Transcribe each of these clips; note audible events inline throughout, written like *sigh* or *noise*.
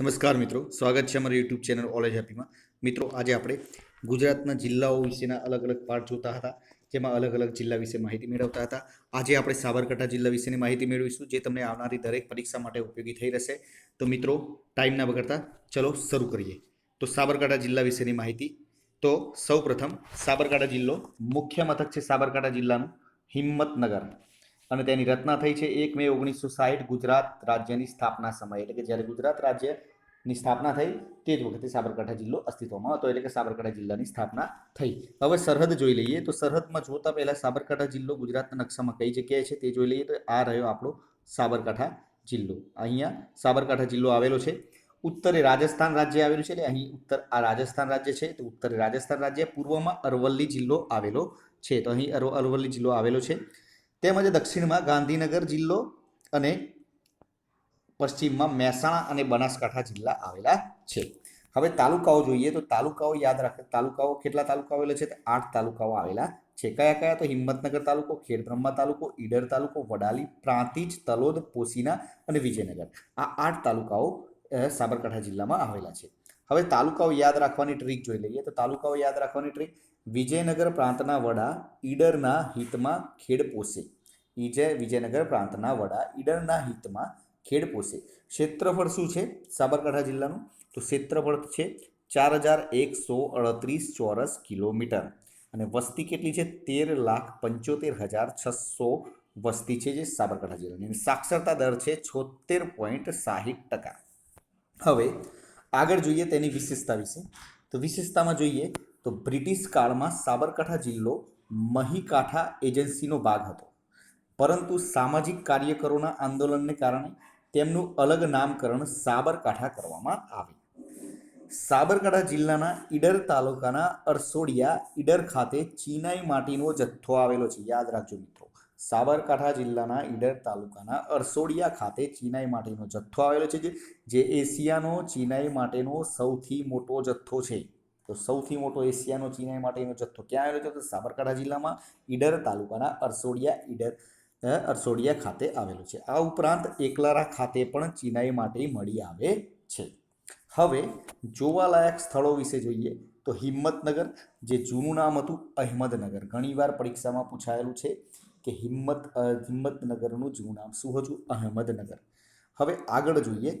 નમસ્કાર મિત્રો, સ્વાગત છે અમારી યુટ્યુબ ચેનલ ઓલેજ હેપીમાં મિત્રો, આજે આપણે ગુજરાતના જિલ્લાઓ વિશેના અલગ અલગ પાઠ જોતા હતા, જેમાં અલગ અલગ જિલ્લા વિશે માહિતી મેળવતા હતા. આજે આપણે સાબરકાંઠા જિલ્લા વિશેની માહિતી મેળવીશું, જે તમને આવનારી દરેક પરીક્ષા માટે ઉપયોગી થઈ રહેશે. તો મિત્રો ટાઈમ ના બગડતા ચલો શરૂ કરીએ. તો સાબરકાંઠા જિલ્લા વિશેની માહિતી. તો સૌપ્રથમ સાબરકાંઠા જિલ્લો મુખ્ય મથક છે સાબરકાંઠા જિલ્લાનું હિંમતનગર. અને તેની રચના થઈ છે એક મે ઓગણીસો સાઠ ગુજરાત રાજ્યની સ્થાપના સમયે. એટલે કે જ્યારે ગુજરાત રાજ્યની સ્થાપના થઈ તે જ વખતે સાબરકાંઠા જિલ્લો અસ્તિત્વમાં હતો. એટલે કે સાબરકાંઠા જિલ્લાની સ્થાપના થઈ. હવે સરહદ જોઈ લઈએ તો સરહદમાં જોતા પહેલાં સાબરકાંઠા જિલ્લો ગુજરાતના નકશામાં કઈ જગ્યાએ છે તે જોઈ લઈએ તો આ રહ્યો આપણો સાબરકાંઠા જિલ્લો. અહીંયા સાબરકાંઠા જિલ્લો આવેલો છે. ઉત્તરે રાજસ્થાન રાજ્ય આવેલું છે એટલે અહીં ઉત્તર આ રાજસ્થાન રાજ્ય છે. તો ઉત્તરે રાજસ્થાન રાજ્ય, પૂર્વમાં અરવલ્લી જિલ્લો આવેલો છે. તો અહીં અરવ- અરવલ્લી જિલ્લો આવેલો છે. તેમજ દક્ષિણમાં ગાંધીનગર જિલ્લો અને પશ્ચિમમાં મહેસાણા અને બનાસકાંઠા જિલ્લા આવેલા છે. હવે તાલુકાઓ જોઈએ તો તાલુકાઓ યાદ રાખે, તાલુકાઓ કેટલા તાલુકાઓ આવેલા છે? તો આઠ તાલુકાઓ આવેલા છે. કયા કયા? તો હિંમતનગર તાલુકો, ખેડબ્રહ્મા તાલુકો, ઈડર તાલુકો, વડાલી, પ્રાંતિજ, તલોદ, પોસીના અને વિજયનગર. આ આઠ તાલુકાઓ સાબરકાંઠા જિલ્લામાં આવેલા છે. હવે તાલુકાઓ યાદ રાખવાની ટ્રીક જોઈ લઈએ. તો તાલુકાઓ યાદ રાખવાની ટ્રીક, વિજયનગર પ્રાંતના વડા, ઈડરના હિતમાં ખેડ વિજય વિજયનગર પ્રાંતના વડા ઈડરના હિતમાં ખેડ પોષે ક્ષેત્રફળ શું છે? સાબરકાંઠા જિલ્લાનું? તો ક્ષેત્રફળ છે ચાર હજાર એકસો અડત્રીસ ચોરસ કિલોમીટર. અને વસ્તી કેટલી છે? તેર લાખ પંચોતેર હજાર છસો વસ્તી છે જે સાબરકાંઠા જિલ્લાની. સાક્ષરતા દર છે છોતેર પોઈન્ટ સાહીઠ ટકા. હવે આગળ જોઈએ તેની વિશેષતા વિશે. તો વિશેષતામાં જોઈએ તો બ્રિટિશ કાળમાં સાબરકાંઠા જિલ્લો મહીકાંઠા એજન્સીનો ભાગ હતો. પરંતુ સામાજિક કાર્યકરોના આંદોલનને કારણે તેમનું અલગ નામકરણ સાબરકાંઠા કરવામાં આવ્યું. સાબરકાંઠા જિલ્લાના ઈડર તાલુકાના અરસોડિયા ઈડર ખાતે ચીનાઈ માટીનો જથ્થો આવેલો છે. યાદ રાખજો મિત્રો, સાબરકાંઠા જિલ્લાના ઈડર તાલુકાના અરસોડિયા ખાતે ચીનાઈ માટીનો જથ્થો આવેલો છે, જે એશિયાનો ચીનાઈ માટેનો સૌથી મોટો જથ્થો છે. તો સૌથી મોટો એશિયાનો ચીનાઈ માટેનો જથ્થો ક્યાં આવેલો છે? તો સાબરકાંઠા જિલ્લામાં ઈડર તાલુકાના અરસોડિયા ઈડર અરસોડિયા ખાતે આવેલું છે. આ ઉપરાંત એકલારા ખાતે પણ ચિનાઈ માટી મળી આવે છે. હવે જોવાલાયક સ્થળો વિશે જોઈએ તો હિંમતનગર, જે જૂનું નામ હતું અહેમદનગર. ઘણીવાર પરીક્ષામાં પૂછાયેલું છે કે હિંમત હિંમતનગરનું જૂનું નામ શું હતું? અહેમદનગર. હવે આગળ જોઈએ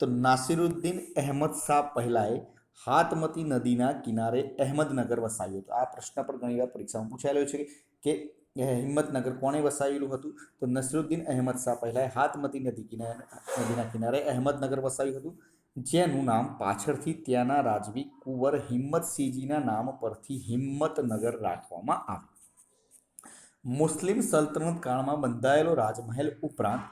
તો નાસિરુદ્દીન અહેમદ શાહ પહેલાંએ હાથમતી નદીના કિનારે અહેમદનગર વસાવ્યું હતું. આ પ્રશ્ન પણ ઘણીવાર પરીક્ષામાં પૂછાયેલો છે કે હિંમતનગર કોણે વસાવેલું હતું? તો નસરુદ્દીન અહેમદ શાહ પહેલાં હાથમતી નદી કિનારે નદીના કિનારે અહેમદનગર વસાવ્યું હતું, જેનું નામ પાછળથી ત્યાંના રાજવી કુંવર હિંમતસિંહજીના નામ પરથી હિંમતનગર રાખવામાં આવ્યું. મુસ્લિમ સલ્તનત કાળમાં બંધાયેલો રાજમહેલ ઉપરાંત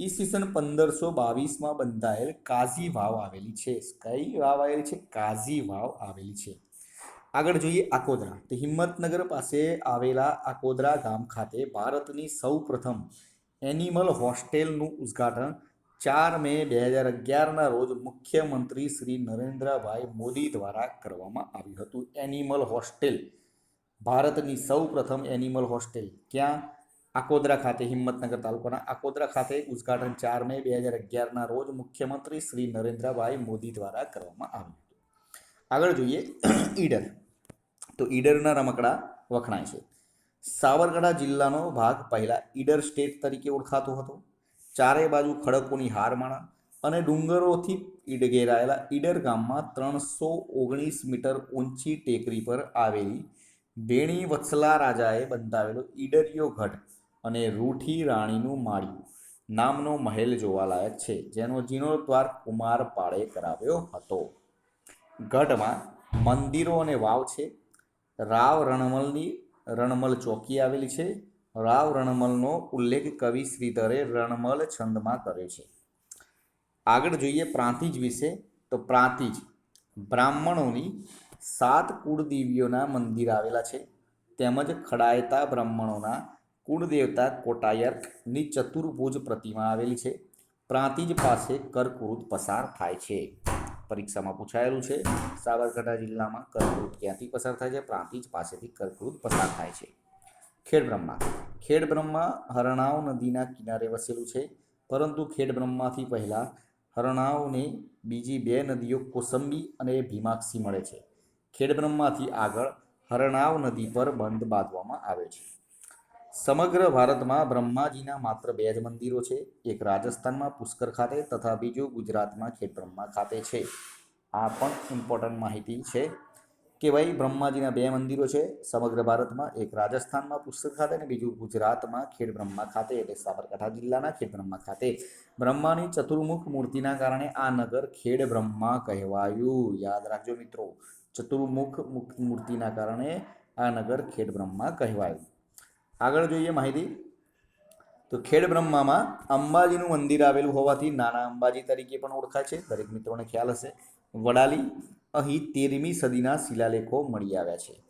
ઈસવીસન પંદરસો બાવીસમાં બંધાયેલ કાઝી વાવ આવેલી છે. કઈ વાવ આવેલી છે? કાઝી વાવ આવેલી છે. આગળ જોઈએ આકોદરા. તો હિંમતનગર પાસે આવેલા આકોદરા ગામ ખાતે ભારતની સૌ પ્રથમ એનિમલ હોસ્ટેલનું ઉદ્ઘાટન ચાર મે બે હજાર અગિયારના રોજ મુખ્યમંત્રી શ્રી નરેન્દ્રભાઈ મોદી દ્વારા કરવામાં આવ્યું હતું. એનિમલ હોસ્ટેલ ભારતની સૌ પ્રથમ એનિમલ હોસ્ટેલ ક્યાં? આકોદરા ખાતે, હિંમતનગર તાલુકાના આકોદરા ખાતે ઉદ્ઘાટન ચાર મે બે હજાર અગિયારના રોજ મુખ્યમંત્રી શ્રી નરેન્દ્રભાઈ મોદી દ્વારા કરવામાં આવ્યું. આગળ જોઈએ *clears throat* ઈડર. તો ઈડરના રમકડા વખણાય છે. સાબરકાંઠા જિલ્લાનો ભાગ પહેલાં ઈડર સ્ટેટ તરીકે ઓળખાતો હતો. ચારે બાજુ ખડકોની હારમાળા અને ડુંગરોથી ઈડ ઘેરાયેલા ઈડર ગામમાં ત્રણસો ઓગણીસ મીટર ઊંચી ટેકરી પર આવેલી બેણી વત્સલા રાજાએ બંધાવેલો ઈડરિયો ગઢ અને રૂઠી રાણીનું માળિયું નામનો મહેલ જોવાલાયક છે, જેનો જીર્ણોદ્વાર કુમાર પાળે કરાવ્યો હતો. ગઢમાં મંદિરો અને વાવ છે. રાવ રણમલની રણમલ ચોકી આવેલી છે. રાવ રણમલનો ઉલ્લેખ કવિ શ્રીધરે રણમલ છંદમાં કર્યો છે. આગળ જોઈએ પ્રાંતિજ વિશે, તો પ્રાંતિજ બ્રાહ્મણોની સાત કુળદેવીઓના મંદિર આવેલા છે. તેમજ ખડાયતા બ્રાહ્મણોના કુળદેવતા કોટાયકની ચતુર્ભુજ પ્રતિમા આવેલી છે. પ્રાંતિજ પાસે કર્કવૃત પસાર થાય છે. પરીક્ષામાં પૂછાયેલું છે. સાબરકાંઠા જિલ્લામાં કર્કવૃત ક્યાંથી પસાર થાય છે? પ્રાંતિજ પાસેથી કર્કવૃત પસાર થાય છે. ખેડબ્રહ્મા. ખેડબ્રહ્મા હરણાવ નદીના કિનારે વસેલું છે. પરંતુ ખેડબ્રહ્માથી પહેલાં હરણાવને બીજી બે નદીઓ કોસંબી અને ભીમાક્ષી મળે છે. ખેડબ્રહ્માથી આગળ હરણાવ નદી પર બંધ બાંધવામાં આવે છે. સમગ્ર ભારતમાં બ્રહ્માજીના માત્ર બે જ મંદિરો છે. એક રાજસ્થાનમાં પુષ્કર ખાતે તથા બીજું ગુજરાતમાં ખેડબ્રહ્મા ખાતે છે. આ પણ ઇમ્પોર્ટન્ટ માહિતી છે કે ભાઈ બ્રહ્માજીના બે મંદિરો છે. સમગ્ર ભારતમાં એક રાજસ્થાનમાં પુષ્કર ખાતે અને બીજું ગુજરાતમાં ખેડબ્રહ્મા ખાતે એટલે સાબરકાંઠા જિલ્લાના ખેડબ્રહ્મા ખાતે. બ્રહ્માની ચતુર્મુખ મૂર્તિના કારણે આ નગર ખેડબ્રહ્મા કહેવાયું. યાદ રાખજો મિત્રો, ચતુર્મુખ મુખ મૂર્તિના કારણે આ નગર ખેડબ્રહ્મા કહેવાયું. આગળ જોઈએ માહિતી. તો ખેડબ્રહ્મામાં અંબાજીનું મંદિર આવેલું હોવાથી નાના અંબાજી તરીકે પણ ઓળખાય છે. દરેક મિત્રોને ખ્યાલ હશે. વડાલી અહીં તેરમી સદીના શિલાલેખો મળી આવ્યા છે.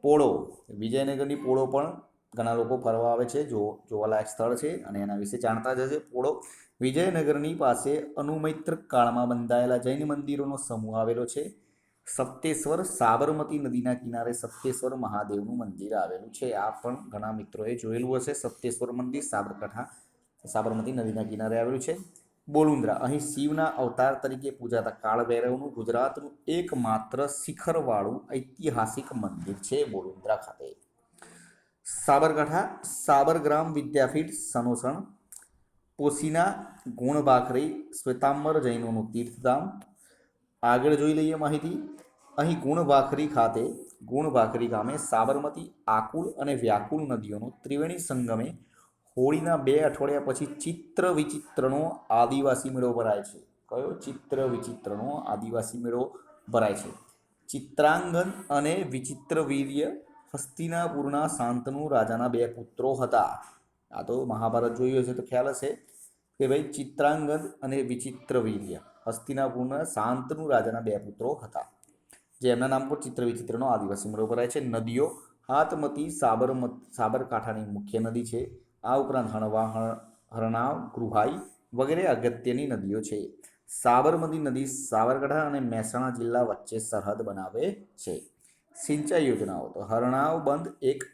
પોળો, વિજયનગરની પોળો પણ ઘણા લોકો ફરવા આવે છે. જો, જોવાલાયક સ્થળ છે અને એના વિશે જાણતા જ હશે. પોળો વિજયનગરની પાસે અનુમૈત્ર કાળમાં બંધાયેલા જૈન મંદિરોનો સમૂહ આવેલો છે. સપ્તેશ્વર સાબરમતી નદીના કિનારે સપ્તેશ્વર મહાદેવનું મંદિર આવેલું છે. આ પણ ઘણા મિત્રોએ જોયેલું હશે. સપ્તેશ્વર મંદિર સાબરકાંઠા, સાબરમતી નદીના કિનારે આવેલું છે. બોલુંદ્રા અહીં શિવના અવતાર તરીકે પૂજાતા કાળભૈરવનું ગુજરાતનું એકમાત્ર શિખરવાળું ઐતિહાસિક મંદિર છે બોલુંદ્રા ખાતે. સાબરકાંઠા, સાબરગ્રામ વિદ્યાપીઠ, સનોસણ, પોસીના, ગુણબાખરી, શ્વેતાંબર જૈનોનું તીર્થધામ આગળ જોઈ લઈએ માહિતી. અહીં ગુણભાખરી ખાતે ગુણભાખરી ગામે સાબરમતી, આકુલ અને વ્યાકુલ નદીઓનો ત્રિવેણી સંગમે હોળીના બે અઠવાડિયા પછી ચિત્ર વિચિત્રનો આદિવાસી મેળો ભરાય છે. કયો? ચિત્ર વિચિત્રનો આદિવાસી મેળો ભરાય છે. ચિત્રાંગન અને વિચિત્ર વીર્ય હસ્તિનાપુરના શાંતનુ રાજાના બે પુત્રો હતા. આ તો મહાભારત જોયું હશે તો ખ્યાલ હશે કે ભાઈ ચિત્રાંગન અને વિચિત્રવીર્ય હસ્તિનાપુરના શાંતનુ રાજાના બે પુત્રો હતા. જે એમના નામ પર ચિત્ર વિચિત્રનો આદિવાસી મેળો ભરાય છે. નદીઓ, હાથમતી, સાબરમત, સાબરકાંઠાની મુખ્ય નદી છે. આ ઉપરાંત હણવા, હણ- હરણાવ, ગૃહાઈ વગેરે અગત્યની નદીઓ છે. સાબરમતી નદી સાબરકાંઠા અને મહેસાણા જિલ્લા વચ્ચે સરહદ બનાવે છે. સિંચાઈ યોજનાઓ. તો હરણાવ બંધ એક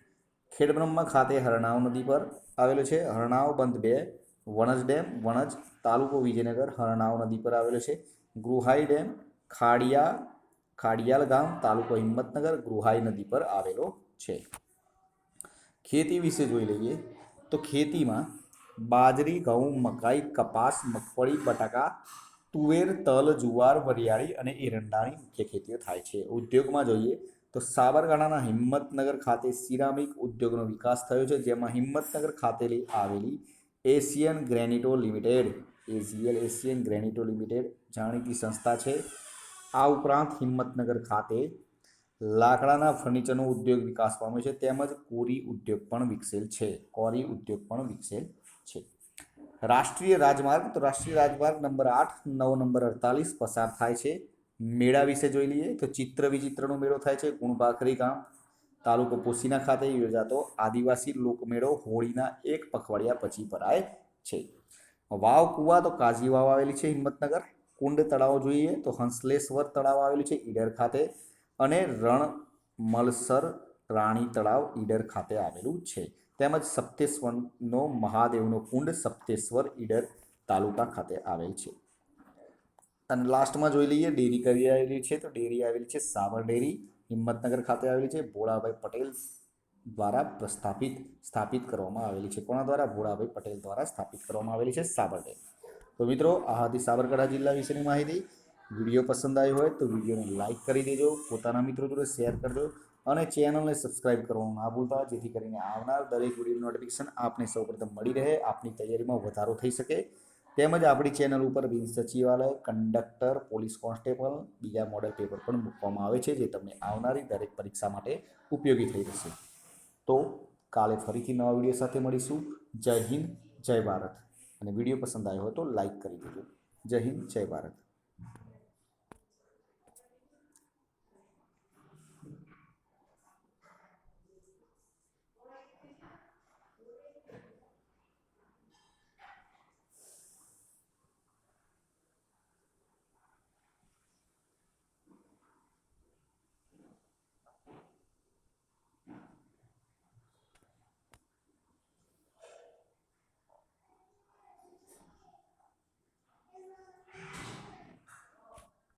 ખેડબ્રહ્મા ખાતે હરણાવ નદી પર આવેલો છે. હરણાવ બંધ બે વણજ ડેમ, વણજ તાલુકો વિજયનગર, હરણાવ નદી પર આવેલો છે. ગૃહાઈ ડેમ, ખાડિયા, ખાડિયાલ ગામ, તાલુકો હિંમતનગર, ગૃહાઈ નદી પર આવેલો છે. ખેતી વિશે જોઈ લઈએ તો ખેતીમાં બાજરી, ઘઉં, મકાઈ, કપાસ, મગફળી, બટાકા, તુવેર, તલ, જુવાર, વરિયાળી અને એરંડાની મુખ્ય ખેતીઓ થાય છે. ઉદ્યોગમાં જોઈએ તો સાબરકાંઠાના હિંમતનગર ખાતે સિરામિક ઉદ્યોગનો વિકાસ થયો છે, જેમાં હિંમતનગર ખાતે આવેલી Asian Granito Limited AGL Asian Granito Limited જાણીતી સંસ્થા છે. આ ઉપરાંત હિંમતનગર ખાતે લાકડાના ફર્નિચરનો ઉદ્યોગ વિકાસ પામ્યો છે. તેમજ કોરી ઉદ્યોગ પણ વિકસેલ છે. કોરી ઉદ્યોગ પણ વિકસેલ છે. રાષ્ટ્રીય રાજમાર્ગ, તો રાષ્ટ્રીય રાજમાર્ગ નંબર આઠ, નવ નંબર અડતાલીસ પસાર થાય છે. મેળા વિશે જોઈ લઈએ તો ચિત્ર વિચિત્રનો મેળો થાય છે. ગુણભાખરી ગામ તાલુકો પોસીના ખાતે યોજાતો આદિવાસી લોકમેળો હોળીના એક પખવાડિયા પછી ભરાય છે. વાવ કુવા તો કાજી વાવ આવેલી છે હિંમતનગર. કુંડ તળાવ જોઈએ તો હંસલેશ્વર તળાવ આવેલું છે ઈડર ખાતે અને રણ મલસર રાણી તળાવ ઈડર ખાતે આવેલું છે. તેમજ સપ્તેશ્વરનો મહાદેવનો કુંડ સપ્તેશ્વર ઈડર તાલુકા ખાતે આવેલ છે. અને લાસ્ટમાં જોઈ લઈએ, ડેરી કરી આવેલી છે તો ડેરી આવેલી છે સાબર ડેરી હિંમતનગર ખાતે આવેલી છે. ભોળાભાઈ પટેલ દ્વારા પ્રસ્થાપિત, સ્થાપિત કરવામાં આવેલી છે. કોના દ્વારા? ભોળાભાઈ પટેલ દ્વારા સ્થાપિત કરવામાં આવેલી છે સાબર ડેરી તો મિત્રો, આ હતી સાબરકાંઠા જિલ્લા વિશેની માહિતી. વીડિયો પસંદ આવી હોય તો વિડીયોને લાઇક કરી દેજો. પોતાના મિત્રો જોડે શેર કરજો અને ચેનલને સબસ્ક્રાઇબ કરવાનું ના ભૂલતા, જેથી કરીને આવનાર દરેક વીડિયો નોટિફિકેશન આપને સૌપ્રથમ મળી રહે. આપની તૈયારીમાં વધારો થઈ શકે. તેમજ આપણી ચેનલ ઉપર બિન સચિવાલય કંડક્ટર પોલીસ કોન્સ્ટેબલ બીજા મોડેલ પેપર પણ મૂકવામાં આવે છે, જે તમને આવનારી દરેક પરીક્ષા માટે ઉપયોગી થઈ રહેશે. તો કાલે ફરીથી નવા વીડિયો સાથે મળીશું. જય હિન્દ, જય ભારત. અને વીડિયો પસંદ આવ્યો હોય તો લાઈક કરી દેજો. જય હિન્દ, જય ભારત.